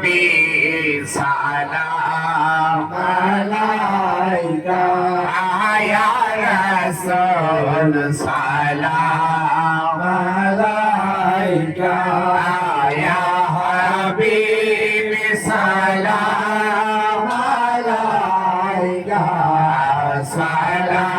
নবী সালাম মালাইকা আয়া রাসূল সালাম মালাইকা আয়া হাবিব সালাম মালাইকা সালাওয়াতুল্লাহ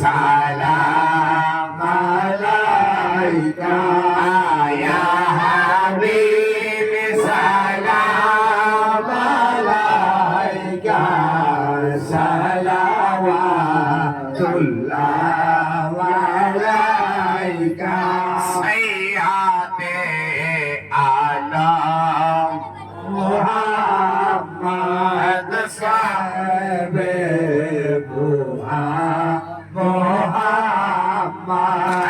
সালাম আলাইকা ইয়া হাবিব সালাম আলাইকা সালাওয়াতুল্লাহ আলাইকা। সাইয়াতে আলা মুহাম্মদ সাহেব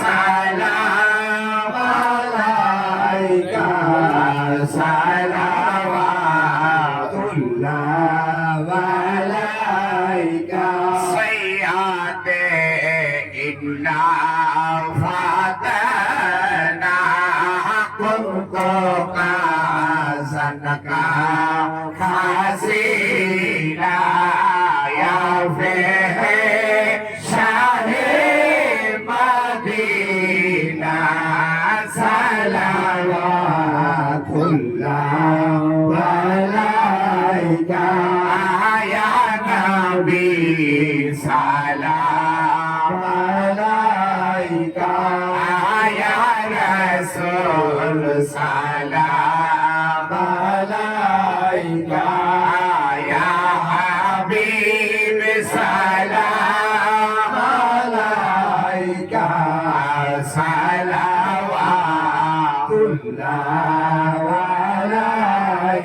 সালাম আলাইকা সালাওয়াতুল্লাহ আলাইকা সাইয়াতে ইন্না ফাতানা কুনকা সানাকা ya Nabi salam alaika ya Rasul salam alaika ya Habib salam alaika salam